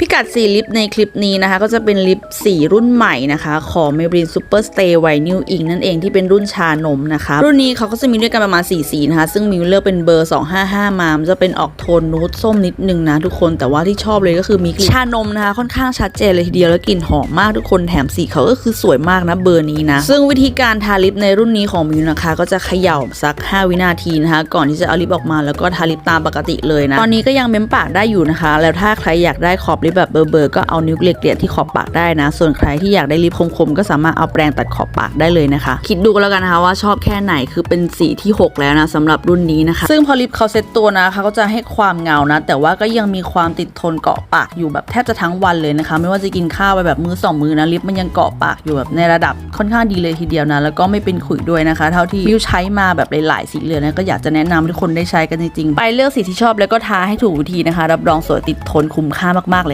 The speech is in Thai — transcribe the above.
พิกัดสีลิปในคลิปนี้นะคะ ก็จะเป็นลิปสีรุ่นใหม่นะคะ ของ Maybelline Super Stay Vinyl Ink นั่นเองที่เป็นรุ่นชานมนะคะ รุ่นนี้เขาก็จะมีด้วยกันประมาณ 4 สีนะคะ ซึ่งมิวเลือกเป็นเบอร์ 255 มามจะเป็นออกโทนนูดส้มนิดนึงนะทุกคนแต่ว่าที่ชอบเลยก็คือมีกลิ่นชานมนะคะ ค่อนข้างชัดเจนเลยทีเดียวแล้วกลิ่นหอมมากทุกคนแถมสีเขาก็คือสวยมากนะเบอร์นี้นะซึ่งวิธีการทาลิปในรุ่นนี้ของมิวนะคะ ก็จะเขย่าสัก 5 วินาทีนะคะ ก่อนที่จะเอาลิปออกมาแล้วก็ทาลิปตามปกติเลยนะตอนนี้ก็ยังเม้มปากได้อยู่นะคะ แล้วถ้าใครอยากได้ขอบลิปแบบเบอร์เบอร์ก็เอานิ้วเกลี่ยๆที่ขอบปากได้นะ ส่วนใครที่อยากได้ลิปคมๆก็สามารถเอาแปรงตัดขอบปากได้เลยนะคะ คิดดูกันแล้วกันนะคะว่าชอบแค่ไหนคือเป็นสีที่ 6 แล้วนะสำหรับรุ่นนี้นะคะ ซึ่งพอลิปเขาเซ็ตตัวนะคะเขาจะให้ความเงานะ แต่ว่าก็ยังมีความติดทนเกาะปากอยู่แบบแทบจะทั้งวันเลยนะคะ ไม่ว่าจะกินข้าวไปแบบมือสองมือนะลิปมันยังเกาะปากอยู่แบบในระดับค่อนข้างดีเลยทีเดียวนะแล้วก็ไม่เป็นขุยด้วยนะคะ เท่าที่มิวใช้มาแบบหลายๆสีเลืองนะก็อยากจะแนะนำให้ทุกคนได้ใช้กันจริงๆไปเลือกสีที่ชอบแล้วก็ทาให้ถูกวิธีนะคะ รับรองสวยติดทนคุ้มค่ามากๆเลย